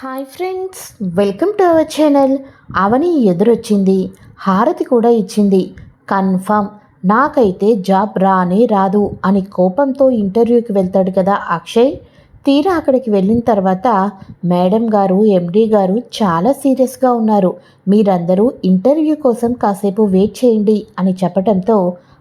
Hi friends welcome to our channel Avani ఎదురొచ్చింది హారతి కూడా ఇచ్చింది. కన్ఫర్మ్ నాకైతే జాబ్ రానే రాదు అని కోపంతో ఇంటర్వ్యూకి వెళ్తాడు కదా అక్షయ్. తీరా అక్కడికి వెళ్ళిన తర్వాత మేడం గారు ఎండీ గారు చాలా సీరియస్గా ఉన్నారు. మీరందరూ ఇంటర్వ్యూ కోసం కాసేపు వెయిట్ చేయండి అని చెప్పడంతో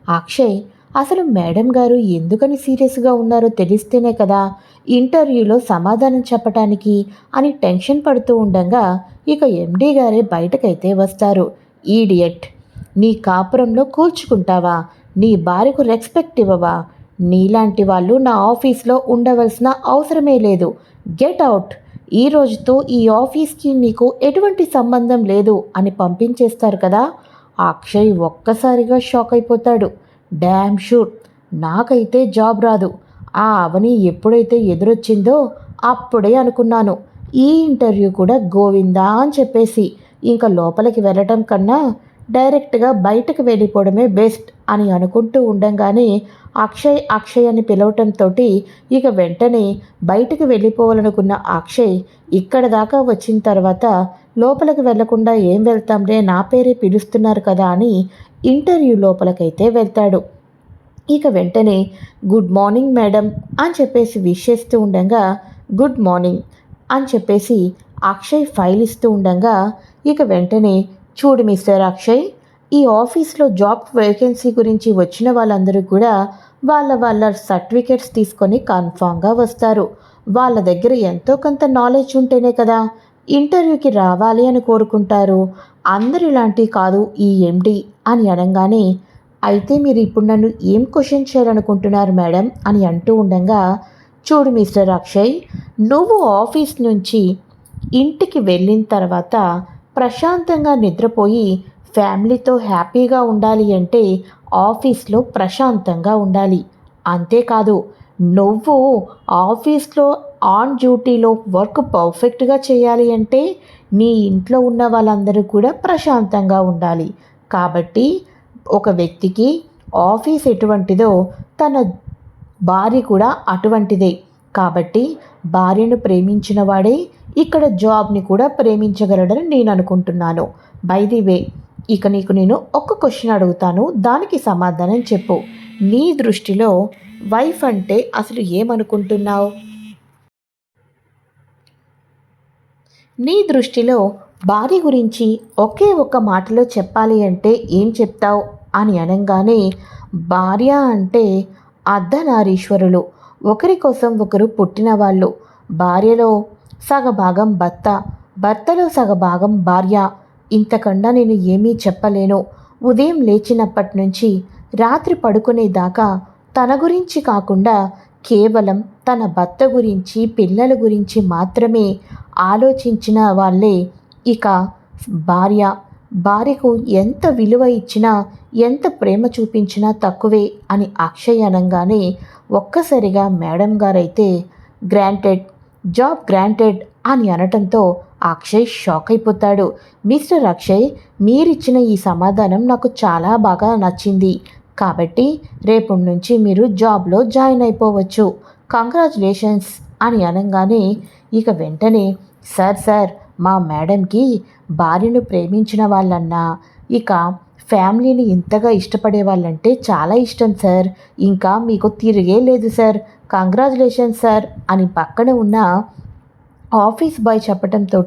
అక్షయ్ అసలు మేడం గారు ఎందుకని సీరియస్గా ఉన్నారో తెలిస్తేనే కదా ఇంటర్వ్యూలో సమాధానం చెప్పటానికి అని టెన్షన్ పడుతూ ఉండగా ఇక ఎండీ గారే బయటకైతే వస్తారు. ఈడియట్ నీ కాపురంలో కూల్చుకుంటావా? నీ భార్యకు రెస్పెక్ట్ ఇవ్వవా? నీలాంటి వాళ్ళు నా ఆఫీస్లో ఉండవలసిన అవసరమే లేదు. Get out! ఈ రోజుతో ఈ ఆఫీస్కి నీకు ఎటువంటి సంబంధం లేదు అని పంపించేస్తారు కదా? అక్షయ్ ఒక్కసారిగా షాక్ అయిపోతాడు. డ్యామ్ షూర్ నాకైతే జాబ్ రాదు. ఆ అవని ఎప్పుడైతే ఎదురొచ్చిందో అప్పుడే అనుకున్నాను. ఈ ఇంటర్వ్యూ కూడా గోవిందా అని చెప్పేసి. ఇంకా లోపలికి వెళ్ళటం కన్నా డైరెక్ట్గా బయటకు వెళ్ళిపోవడమే బెస్ట్ అని అనుకుంటూ ఉండంగానే అక్షయ్ అక్షయ్ అని పిలవటంతో ఇక వెంటనే బయటకు వెళ్ళిపోవాలనుకున్న అక్షయ్ ఇక్కడ దాకా వచ్చిన తర్వాత లోపలికి వెళ్ళకుండా ఏం వెళ్తాంలే? నా పేరే పిలుస్తున్నారు కదా అని ఇంటర్వ్యూ లోపలికైతే వెళ్తాడు. ఇక వెంటనే గుడ్ మార్నింగ్ మేడం అని చెప్పేసి విష్ చేస్తూ ఉండగా గుడ్ మార్నింగ్ అని చెప్పేసి అక్షయ్ ఫైల్ ఇస్తూ ఉండగా ఇక వెంటనే చూడు మిస్టర్ అక్షయ్ ఈ ఆఫీస్లో జాబ్ వేకెన్సీ గురించి వచ్చిన వాళ్ళందరూ కూడా వాళ్ళ వాళ్ళ సర్టిఫికేట్స్ తీసుకొని కన్ఫామ్గా వస్తారు. వాళ్ళ దగ్గర ఎంతో కొంత నాలెడ్జ్ ఉంటేనే కదా ఇంటర్వ్యూకి రావాలి అని కోరుకుంటారు. అందరు ఇలాంటివి కాదు ఈ ఎండి అని అనగానే అయితే మీరు ఇప్పుడు నన్ను ఏం క్వశ్చన్ చేయాలనుకుంటున్నారు మేడం? అని అంటూ ఉండగా చూడు మిస్టర్ అక్షయ్ నువ్వు ఆఫీస్ నుంచి ఇంటికి వెళ్ళిన తర్వాత ప్రశాంతంగా నిద్రపోయి ఫ్యామిలీతో హ్యాపీగా ఉండాలి అంటే ఆఫీస్లో ప్రశాంతంగా ఉండాలి. అంతేకాదు నువ్వు ఆఫీస్లో ఆన్ డ్యూటీలో వర్క్ పర్ఫెక్ట్గా చేయాలి అంటే నీ ఇంట్లో ఉన్న వాళ్ళందరూ కూడా ప్రశాంతంగా ఉండాలి. కాబట్టి ఒక వ్యక్తికి ఆఫీస్ ఎటువంటిదో తన భార్య కూడా అటువంటిదే. కాబట్టి భార్యను ప్రేమించిన వాడే ఇక్కడ జాబ్ని కూడా ప్రేమించగలడని నేను అనుకుంటున్నాను. బై ది వే ఇక నీకు నేను ఒక్క క్వశ్చన్ అడుగుతాను. దానికి సమాధానం చెప్పు. నీ దృష్టిలో వైఫ్ అంటే అసలు ఏమనుకుంటున్నావు? నీ దృష్టిలో భార్య గురించి ఒకే ఒక్క మాటలో చెప్పాలి అంటే ఏం చెప్తావు? అని అనగానే భార్య అంటే అర్ధనారీశ్వరులు. ఒకరి కోసం ఒకరు పుట్టిన వాళ్ళు. భార్యలో సగభాగం భర్త భర్తలో సగభాగం భార్య. ఇంతకన్నా నేను ఏమీ చెప్పలేను. ఉదయం లేచినప్పటి నుంచి రాత్రి పడుకునేదాకా తన గురించి కాకుండా కేవలం తన భర్త గురించి పిల్లల గురించి మాత్రమే ఆలోచించిన వాళ్ళే ఇక భార్య. భార్యకు ఎంత విలువ ఇచ్చినా ఎంత ప్రేమ చూపించినా తక్కువే అని అక్షయ్ అనగానే ఒక్కసారిగా మేడం గారైతే గ్రాంటెడ్ జాబ్ గ్రాంటెడ్ అని అనటంతో అక్షయ్ షాక్ అయిపోతాడు. మిస్టర్ అక్షయ్ మీరిచ్చిన ఈ సమాధానం నాకు చాలా బాగా నచ్చింది. కాబట్టి రేపటి నుంచి మీరు జాబ్లో జాయిన్ అయిపోవచ్చు. కంగ్రాచులేషన్స్ అని అనగానే ఇక వెంటనే సార్ సార్ మా మేడంకి భార్యను ప్రేమించిన వాళ్ళన్నా ఇక ఫ్యామిలీని ఇంతగా ఇష్టపడే వాళ్ళంటే చాలా ఇష్టం సార్. ఇంకా మీకు తిరిగే లేదు సార్. కంగ్రాచులేషన్ సార్ అని పక్కన ఉన్న ఆఫీస్ బాయ్ చెప్పడంతో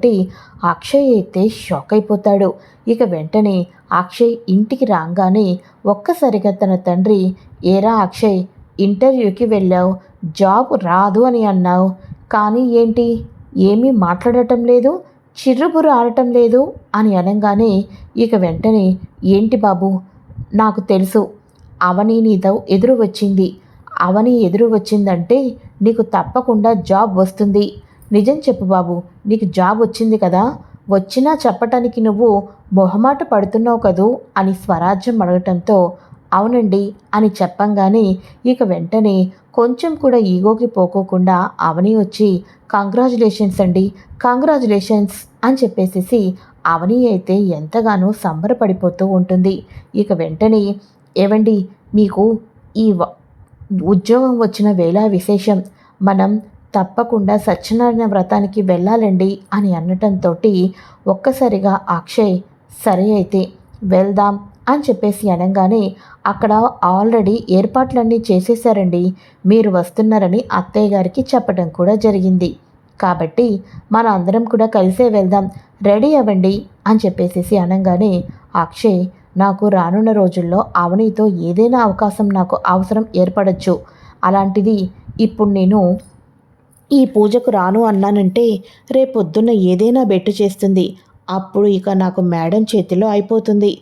అక్షయ్ అయితే షాక్ అయిపోతాడు. ఇక వెంటనే అక్షయ్ ఇంటికి రాగానే ఒక్కసారిగా తన తండ్రి ఏరా అక్షయ్ ఇంటర్వ్యూకి వెళ్ళావు జాబ్ రాదు అని అన్నావు. కానీ ఏంటి? ఏమీ మాట్లాడటం లేదు చిర్రుబురు ఆడటం లేదు అని అనగానే ఇక వెంటనే ఏంటి బాబు నాకు తెలుసు అవని నీతో ఎదురు వచ్చింది. అవని ఎదురు వచ్చిందంటే నీకు తప్పకుండా జాబ్ వస్తుంది. నిజం చెప్పు బాబు నీకు జాబ్ వచ్చింది కదా? వచ్చినా చెప్పటానికి నువ్వు మొహమాట పడుతున్నావు కదూ? అని స్వరాజ్యం అడగటంతో అవునండి అని చెప్పంగానే ఇక వెంటనే కొంచెం కూడా ఈగోకి పోకోకుండా అవని వచ్చి కంగ్రాచులేషన్స్ అండి కంగ్రాచులేషన్స్ అని చెప్పేసేసి అవని అయితే ఎంతగానో సంబరపడిపోతూ ఉంటుంది. ఇక వెంటనే ఏవండి మీకు ఈ ఉద్యోగం వచ్చిన వేళ విశేషం. మనం తప్పకుండా సత్యనారాయణ వ్రతానికి వెళ్ళాలండి అని అనటంతో ఒక్కసారిగా అక్షయ్ సరే అయితే వెళ్దాం అని చెప్పేసి అనగానే అక్కడ ఆల్రెడీ ఏర్పాట్లన్నీ చేసేసారండి మీరు వస్తున్నారని అత్తయ్య గారికి చెప్పడం కూడా జరిగింది. కాబట్టి మన అందరం కూడా కలిసే వెళ్దాం. రెడీ అవ్వండి అని చెప్పేసి అనగానే అక్షయ్ నాకు రానున్న రోజుల్లో అవనితో ఏదైనా అవకాశం నాకు అవసరం ఏర్పడచ్చు. అలాంటిది ఇప్పుడు నేను ఈ పూజకు రాను అన్నానంటే రేపొద్దున్న ఏదైనా బెట్టు చేస్తుంది. అప్పుడు ఇక నాకు మేడం చేతిలో అయిపోతుంది.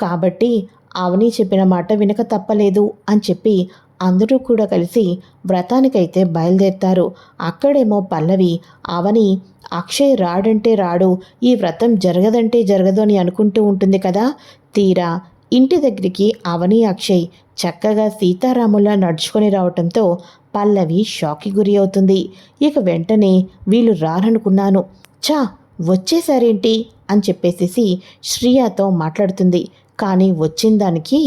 కాబట్టి అవని చెప్పిన మాట వినక తప్పలేదు అని చెప్పి అందరూ కూడా కలిసి వ్రతానికైతే బయలుదేరుతారు. అక్కడేమో పల్లవి అవని అక్షయ్ రాడంటే రాడు ఈ వ్రతం జరగదంటే జరగదు అని అనుకుంటూ ఉంటుంది కదా. తీరా ఇంటి దగ్గరికి అవని అక్షయ్ చక్కగా సీతారాములా నడుచుకొని రావటంతో పల్లవి షాక్కి గురి అవుతుంది. ఇక వెంటనే వీళ్ళు రారనుకున్నాను. చా వచ్చేసారేంటి? అని చెప్పేసేసి శ్రీయాతో మాట్లాడుతుంది. కానీ వచ్చిన దానికి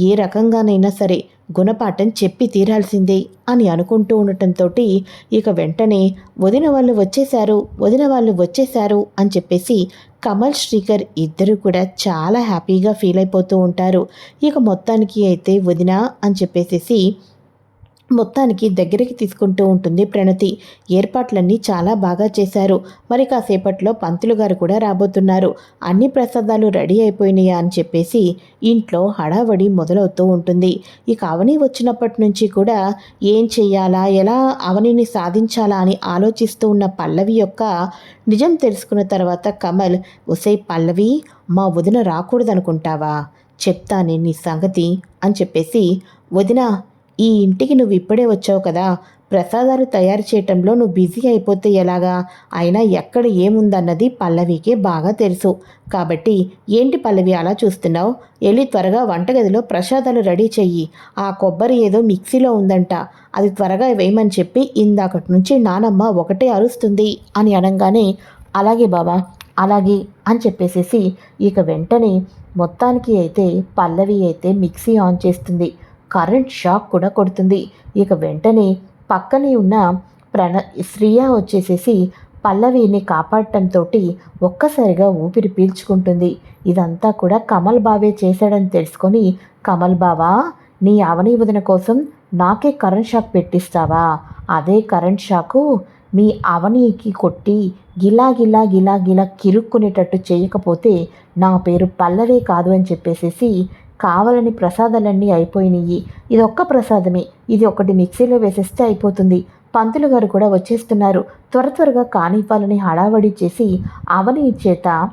ఏ రకంగానైనా సరే గుణపాఠం చెప్పి తీరాల్సిందే అని అనుకుంటూ ఉండటంతో ఇక వెంటనే వదిన వాళ్ళు వచ్చేశారు వదిన వాళ్ళు వచ్చేశారు అని చెప్పేసి కమల్ శ్రీకర్ ఇద్దరు కూడా చాలా హ్యాపీగా ఫీల్ అయిపోతూ ఉంటారు. ఇక మొత్తానికి అయితే వదిన అని చెప్పేసేసి మొత్తానికి దగ్గరికి తీసుకుంటూ ఉంటుంది ప్రణతి. ఏర్పాట్లన్నీ చాలా బాగా చేశారు. మరి కాసేపట్లో పంతులు గారు కూడా రాబోతున్నారు. అన్ని ప్రసాదాలు రెడీ అయిపోయినాయా అని చెప్పేసి ఇంట్లో హడావడి మొదలవుతూ ఉంటుంది. ఇక అవని వచ్చినప్పటి నుంచి కూడా ఏం చెయ్యాలా ఎలా అవనిని సాధించాలా అని ఆలోచిస్తూ ఉన్న పల్లవి యొక్క నిజం తెలుసుకున్న తర్వాత కమల్ ఒసే పల్లవి మా వదిన రాకూడదనుకుంటావా? చెప్తానే నీ సంగతి అని చెప్పేసి వదిన ఈ ఇంటికి నువ్వు ఇప్పుడే వచ్చావు కదా? ప్రసాదాలు తయారు చేయటంలో నువ్వు బిజీ అయిపోతే ఎలాగా? అయినా ఎక్కడ ఏముందన్నది పల్లవికే బాగా తెలుసు. కాబట్టి ఏంటి పల్లవి అలా చూస్తున్నావు? వెళ్ళి త్వరగా వంటగదిలో ప్రసాదాలు రెడీ చెయ్యి. ఆ కొబ్బరి ఏదో మిక్సీలో ఉందంట. అది త్వరగా వేయమని చెప్పి ఇందాకటి నుంచి నానమ్మ ఒకటే అరుస్తుంది అని అనగానే అలాగే బాబా అలాగే అని చెప్పేసేసి ఇక వెంటనే మొత్తానికి అయితే పల్లవి అయితే మిక్సీ ఆన్ చేస్తుంది. కరెంట్ షాక్ కూడా కొడుతుంది. ఇక వెంటనే పక్కనే ఉన్న ప్రణ శ్రియ వచ్చేసేసి పల్లవిని కాపాడటంతో ఒక్కసారిగా ఊపిరి పీల్చుకుంటుంది. ఇదంతా కూడా కమల్ బావే చేశాడని తెలుసుకొని కమల్ బావా నీ అవని వదిన కోసం నాకే కరెంట్ షాక్ పెట్టిస్తావా? అదే కరెంట్ షాకు మీ అవనీకి కొట్టి గిలా గిలా గిలా గిలా కిరుక్కునేటట్టు చేయకపోతే నా పేరు పల్లవే కాదు అని చెప్పేసేసి కావాలని ప్రసాదాలన్నీ అయిపోయినాయి ఇది ఒక్క ప్రసాదమే. ఇది ఒకటి మిక్సీలో వేసేస్తే అయిపోతుంది. పంతులు గారు కూడా వచ్చేస్తున్నారు. త్వర త్వరగా కానివ్వాలని హడావడి చేసి అవని చేత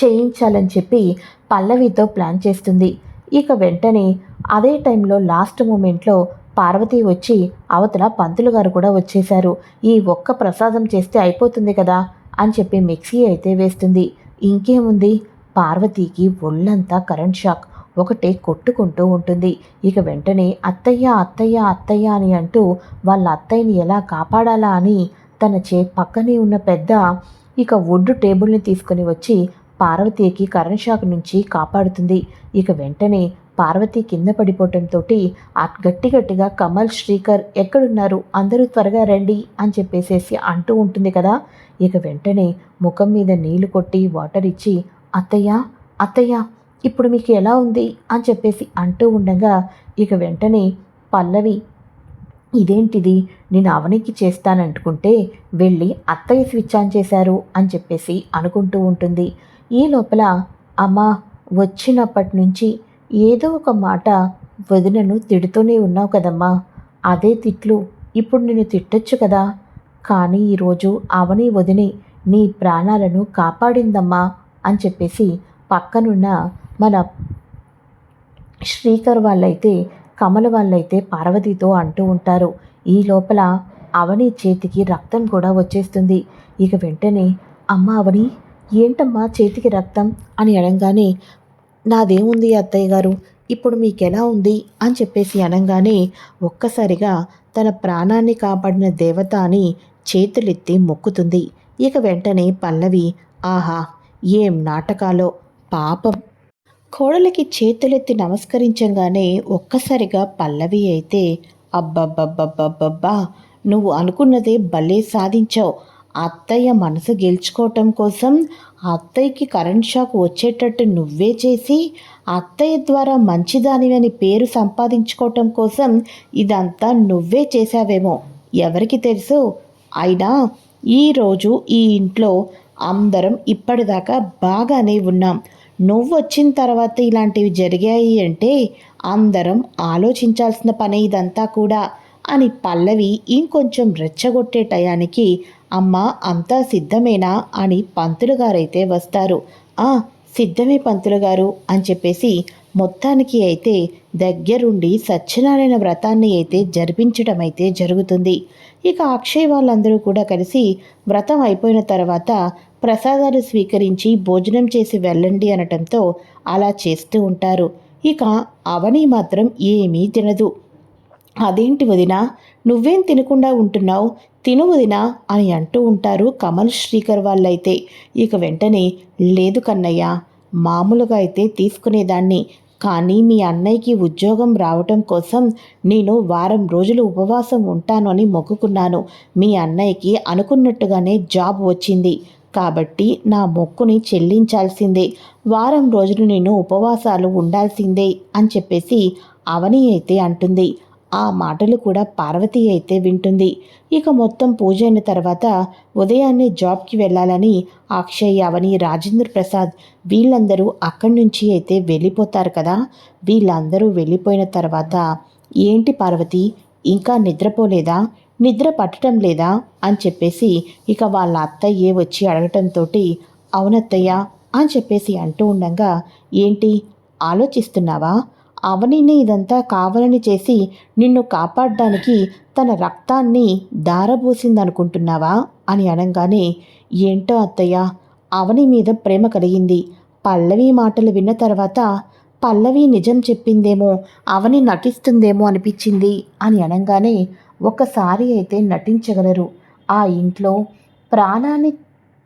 చేయించాలని చెప్పి పల్లవితో ప్లాన్ చేస్తుంది. ఇక వెంటనే అదే టైంలో లాస్ట్ మూమెంట్లో పార్వతి వచ్చి అవతల పంతులు గారు కూడా వచ్చేశారు. ఈ ఒక్క ప్రసాదం చేస్తే అయిపోతుంది కదా అని చెప్పి మిక్సీ అయితే వేస్తుంది. ఇంకేముంది? పార్వతీకి ఒళ్ళంతా కరెంట్ షాక్. ఒకటే కొట్టుకుంటూ ఉంటుంది. ఇక వెంటనే అత్తయ్య అత్తయ్య అత్తయ్య అని అంటూ వాళ్ళ అత్తయ్యని ఎలా కాపాడాలా అని తన చే పక్కనే ఉన్న పెద్ద ఇక వుడ్ టేబుల్ని తీసుకుని వచ్చి పార్వతీకి కరెంట్ షాక్ నుంచి కాపాడుతుంది. ఇక వెంటనే పార్వతి కింద పడిపోవటంతో గట్టి గట్టిగా కమల్ శ్రీకర్ ఎక్కడున్నారు? అందరూ త్వరగా రండి అని చెప్పేసేసి అంటూ ఉంటుంది కదా. ఇక వెంటనే ముఖం మీద నీళ్ళు కొట్టి వాటర్ ఇచ్చి అత్తయ్య అత్తయ్య ఇప్పుడు మీకు ఎలా ఉంది అని చెప్పేసి అంటూ ఉండగా ఇక వెంటనే పల్లవి ఇదేంటిది? నేను అవనికి చేస్తానంటుకుంటే వెళ్ళి అత్తయ్య స్విచ్ ఆన్ చేశారు అని చెప్పేసి అనుకుంటూ ఉంటుంది. ఈ లోపల అమ్మ వచ్చినప్పటి నుంచి ఏదో ఒక మాట వదినను తిడుతూనే ఉన్నావు కదమ్మా. అదే తిట్లు ఇప్పుడు నేను తిట్టొచ్చు కదా. కానీ ఈరోజు అవని వదిని నీ ప్రాణాలను కాపాడిందమ్మా అని చెప్పేసి పక్కనున్న మన శ్రీకర్ వాళ్ళైతే కమల వాళ్ళైతే పార్వతితో అంటూ ఉంటారు. ఈ లోపల అవని చేతికి రక్తం కూడా వచ్చేస్తుంది. ఇక వెంటనే అమ్మ అవని ఏంటమ్మా చేతికి రక్తం? అని అనగానే నాదేముంది అత్తయ్య గారు? ఇప్పుడు మీకెలా ఉంది? అని చెప్పేసి అనగానే ఒక్కసారిగా తన ప్రాణాన్ని కాపాడిన దేవత అని చేతులెత్తి మొక్కుతుంది. ఇక వెంటనే పల్లవి ఆహా ఏం నాటకాలో? పాపం. కోడలికి చేతులెత్తి నమస్కరించగానే ఒక్కసారిగా పల్లవి అయితే అబ్బబ్బబ్బబ్బబ్బబ్బా నువ్వు అనుకున్నదే భలే సాధించావు. అత్తయ్య మనసు గెలుచుకోవటం కోసం అత్తయ్యకి కరెంట్ షాక్ వచ్చేటట్టు నువ్వే చేసి అత్తయ్య ద్వారా మంచిదానివని పేరు సంపాదించుకోవటం కోసం ఇదంతా నువ్వే చేశావేమో. ఎవరికి తెలుసు? అయినా ఈరోజు ఈ ఇంట్లో అందరం ఇప్పటిదాకా బాగానే ఉన్నాం. నువ్వు వచ్చిన తర్వాత ఇలాంటివి జరిగాయి అంటే అందరం ఆలోచించాల్సిన పని ఇదంతా కూడా అని పల్లవి ఇంకొంచెం రెచ్చగొట్టే టయానికి అమ్మ అంతా సిద్ధమేనా అని పంతులు గారైతే వస్తారు. ఆ సిద్ధమే పంతులు గారు అని చెప్పేసి మొత్తానికి అయితే దగ్గరుండి సత్యనారాయణ వ్రతాన్ని అయితే జరిపించడం అయితే జరుగుతుంది. ఇక అక్షయ్ వాళ్ళందరూ కూడా కలిసి వ్రతం అయిపోయిన తర్వాత ప్రసాదాలు స్వీకరించి భోజనం చేసి వెళ్ళండి అనటంతో అలా చేస్తూ ఉంటారు. ఇక అవని మాత్రం ఏమీ తినదు. అదేంటి వదినా నువ్వేం తినకుండా ఉంటున్నావు? తిను వదినా అని అంటూ ఉంటారు కమల్ శ్రీకర్ వాళ్ళైతే. ఇక వెంటనే లేదు కన్నయ్య మామూలుగా అయితే తీసుకునేదాన్ని. కానీ మీ అన్నయ్యకి ఉద్యోగం రావటం కోసం నేను వారం రోజులు ఉపవాసం ఉంటాను అని మొక్కుకున్నాను. మీ అన్నయ్యకి అనుకున్నట్టుగానే జాబ్ వచ్చింది. కాబట్టి నా మొక్కుని చెల్లించాల్సిందే. వారం రోజులు నేను ఉపవాసాలు ఉండాల్సిందే అని చెప్పేసి అవని అయితే అంటుంది. ఆ మాటలు కూడా పార్వతి అయితే వింటుంది. ఇక మొత్తం పూజ అయిన తర్వాత ఉదయాన్నే జాబ్కి వెళ్ళాలని అక్షయ్ అవని రాజేంద్ర ప్రసాద్ వీళ్ళందరూ అక్కడి నుంచి అయితే వెళ్ళిపోతారు కదా. వీళ్ళందరూ వెళ్ళిపోయిన తర్వాత ఏంటి పార్వతి ఇంకా నిద్రపోలేదా? నిద్ర పట్టడం లేదా? అని చెప్పేసి ఇక వాళ్ళ అత్తయ్యే వచ్చి అడగటంతో అవునత్తయ్య అని చెప్పేసి అంటూ ఉండగా ఏంటి? ఆలోచిస్తున్నావా? అవనిని ఇదంతా కావాలని చేసి నిన్ను కాపాడడానికి తన రక్తాన్ని దారబోసిందనుకుంటున్నావా అని అనగానే ఏంటో అత్తయ్య అవని మీద ప్రేమ కలిగింది. పల్లవి మాటలు విన్న తర్వాత పల్లవి నిజం చెప్పిందేమో అవని నటిస్తుందేమో అనిపించింది అని అనగానే ఒకసారి అయితే నటించగలరు. ఆ ఇంట్లో ప్రాణాన్ని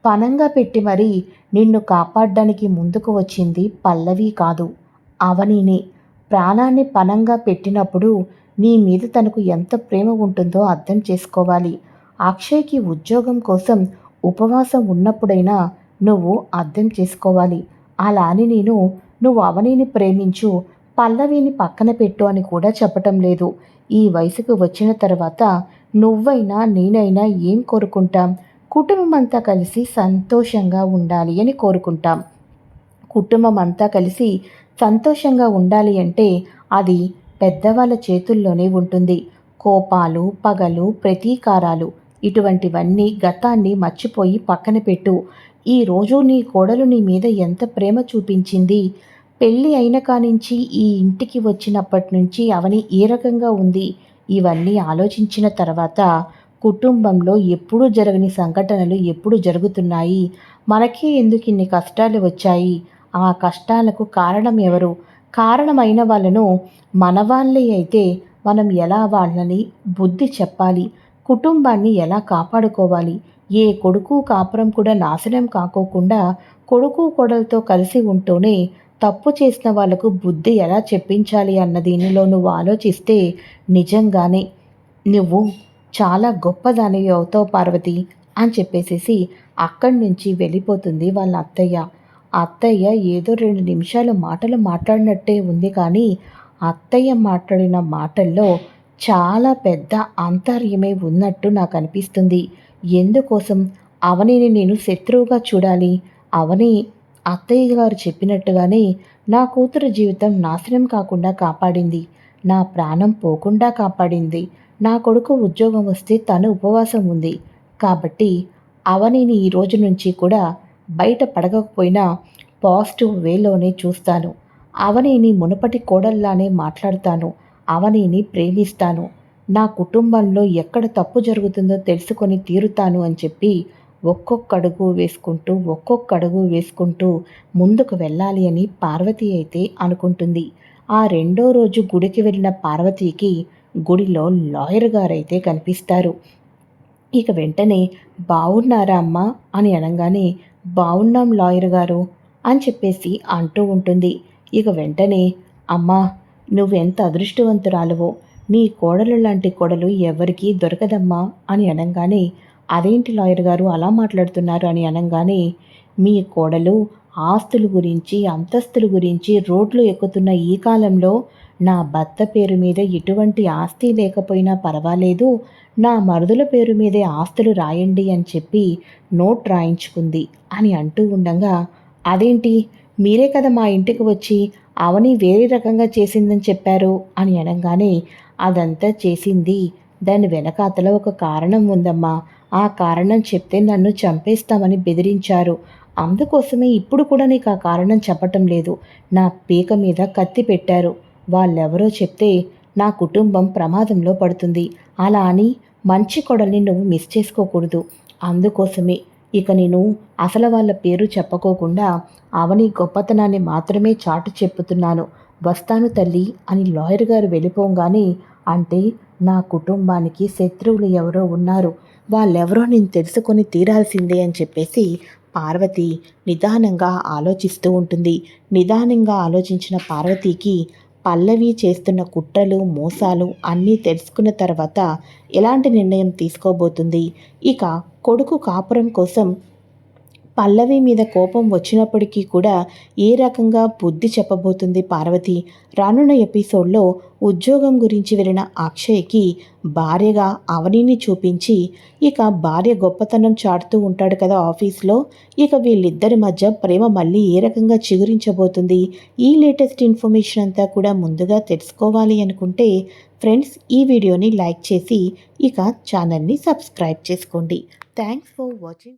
పనంగా పెట్టి మరీ నిన్ను కాపాడడానికి ముందుకు వచ్చింది పల్లవి కాదు అవనీనే. ప్రాణాన్ని పనంగా పెట్టినప్పుడు నీ మీద తనకు ఎంత ప్రేమ ఉంటుందో అర్థం చేసుకోవాలి. అక్షయ్కి ఉద్యోగం కోసం ఉపవాసం ఉన్నప్పుడైనా నువ్వు అర్థం చేసుకోవాలి. అలా అని నేను నువ్వు అవనీని ప్రేమించు పల్లవిని పక్కన పెట్టు అని కూడా చెప్పటం లేదు. ఈ వయసుకు వచ్చిన తర్వాత నువ్వైనా నేనైనా ఏం కోరుకుంటాం? కుటుంబం అంతా కలిసి సంతోషంగా ఉండాలి అని కోరుకుంటాం. కుటుంబం అంతా కలిసి సంతోషంగా ఉండాలి అంటే అది పెద్దవాళ్ళ చేతుల్లోనే ఉంటుంది. కోపాలు పగలు ప్రతీకారాలు ఇటువంటివన్నీ గతాన్ని మర్చిపోయి పక్కన పెట్టు. ఈరోజు నీ కోడలు నీ మీద ఎంత ప్రేమ చూపించింది? పెళ్ళి అయిన కానించి ఈ ఇంటికి వచ్చినప్పటి నుంచి అవని ఏ రకంగా ఉంది? ఇవన్నీ ఆలోచించిన తర్వాత కుటుంబంలో ఎప్పుడూ జరగని సంఘటనలు ఎప్పుడు జరుగుతున్నాయి? మనకే ఎందుకు ఇన్ని కష్టాలు వచ్చాయి? ఆ కష్టాలకు కారణం ఎవరు? కారణమైన వాళ్ళను మన వాళ్ళే అయితే మనం ఎలా వాళ్ళని బుద్ధి చెప్పాలి? కుటుంబాన్ని ఎలా కాపాడుకోవాలి? ఏ కొడుకు కాపురం కూడా నాశనం కాకోకుండా కొడుకు కొడలతో కలిసి ఉంటూనే తప్పు చేసిన వాళ్ళకు బుద్ధి ఎలా చెప్పించాలి అన్న దీనిలో నువ్వు ఆలోచిస్తే నిజంగానే నువ్వు చాలా గొప్పదానివి అవుతావు పార్వతి అని చెప్పేసేసి అక్కడి నుంచి వెళ్ళిపోతుంది వాళ్ళ అత్తయ్య. అత్తయ్య ఏదో రెండు నిమిషాలు మాటలు మాట్లాడినట్టే ఉంది కానీ అత్తయ్య మాట్లాడిన మాటల్లో చాలా పెద్ద ఆంతర్యమే ఉన్నట్టు నాకు అనిపిస్తుంది. ఎందుకోసం? అవనిని నేను శత్రువుగా చూడాలి. అవని అత్తయ్య గారు చెప్పినట్టుగానే నా కూతురు జీవితం నాశనం కాకుండా కాపాడింది. నా ప్రాణం పోకుండా కాపాడింది. నా కొడుకు ఉద్యోగం వస్తే తను ఉపవాసం ఉంది. కాబట్టి అవనిని ఈ రోజు నుంచి కూడా బయట పడకపోయినా పాజిటివ్ వేలోనే చూస్తాను. అవనిని మునుపటి కోడల్లానే మాట్లాడతాను. అవనిని ప్రేమిస్తాను. నా కుటుంబంలో ఎక్కడ తప్పు జరుగుతుందో తెలుసుకొని తీరుతాను అని చెప్పి ఒక్కొక్క అడుగు వేసుకుంటూ ఒక్కొక్క అడుగు వేసుకుంటూ ముందుకు వెళ్ళాలి అని పార్వతి అయితే అనుకుంటుంది. ఆ రెండో రోజు గుడికి వెళ్ళిన పార్వతీకి గుడిలో లాయర్ గారైతే కనిపిస్తారు. ఇక వెంటనే బాగున్నారా అమ్మా? అని అనగానే బాగున్నాం లాయర్ గారు అని చెప్పేసి అంటూ ఉంటుంది. ఇక వెంటనే అమ్మా నువ్వెంత అదృష్టవంతురాలువో నీ కోడలు లాంటి కోడలు ఎవరికీ దొరకదమ్మా అని అనగానే అదేంటి లాయర్ గారు అలా మాట్లాడుతున్నారు అని అనగానే మీ కోడలు ఆస్తుల గురించి అంతస్తుల గురించి రోడ్లు ఎక్కుతున్న ఈ కాలంలో నా భర్త పేరు మీద ఎటువంటి ఆస్తి లేకపోయినా పర్వాలేదు నా మరుదుల పేరు మీదే ఆస్తులు రాయండి అని చెప్పి నోట్ రాయించుకుంది అని అంటూ ఉండగా అదేంటి? మీరే కదా మా ఇంటికి వచ్చి అవని వేరే రకంగా చేసిందని చెప్పారు అని అనగానే అదంతా చేసింది దాని వెనకాతలో ఒక కారణం ఉందమ్మా. ఆ కారణం చెప్తే నన్ను చంపేస్తామని బెదిరించారు. అందుకోసమే ఇప్పుడు కూడా నీకు ఆ కారణం చెప్పటం లేదు. నా పీక మీద కత్తి పెట్టారు. వాళ్ళెవరో చెప్తే నా కుటుంబం ప్రమాదంలో పడుతుంది. అలా అని మంచి కొడల్ని నువ్వు మిస్ చేసుకోకూడదు. అందుకోసమే ఇక నేను అసలు వాళ్ళ పేరు చెప్పకోకుండా అవని గొప్పతనాన్ని మాత్రమే చాటు చెప్పుతున్నాను. వస్తాను తల్లి అని లాయర్ గారు వెళ్ళిపోగానే అంటే నా కుటుంబానికి శత్రువులు ఎవరో ఉన్నారు. వాళ్ళెవరో నేను తెలుసుకొని తీరాల్సిందే అని చెప్పేసి పార్వతి నిదానంగా ఆలోచిస్తూ ఉంటుంది. నిదానంగా ఆలోచించిన పార్వతికి పల్లవి చేస్తున్న కుట్రలు మోసాలు అన్నీ తెలుసుకున్న తర్వాత ఎలాంటి నిర్ణయం తీసుకోబోతుంది? ఇక కొడుకు కాపురం కోసం పల్లవి మీద కోపం వచ్చినప్పటికీ కూడా ఏ రకంగా బుద్ధి చెప్పబోతుంది పార్వతి? రానున్న ఎపిసోడ్లో ఉద్యోగం గురించి వెళ్ళిన అక్షయ్కి భార్యగా అవనిని చూపించి ఇక భార్య గొప్పతనం చాటుతూ ఉంటాడు కదా ఆఫీస్లో ఇక వీళ్ళిద్దరి మధ్య ప్రేమ మళ్ళీ ఏ రకంగా చిగురించబోతుంది? ఈ లేటెస్ట్ ఇన్ఫర్మేషన్ అంతా కూడా ముందుగా తెలుసుకోవాలి అనుకుంటే ఫ్రెండ్స్ ఈ వీడియోని లైక్ చేసి ఇక ఛానల్ని సబ్స్క్రైబ్ చేసుకోండి. Thanks for watching.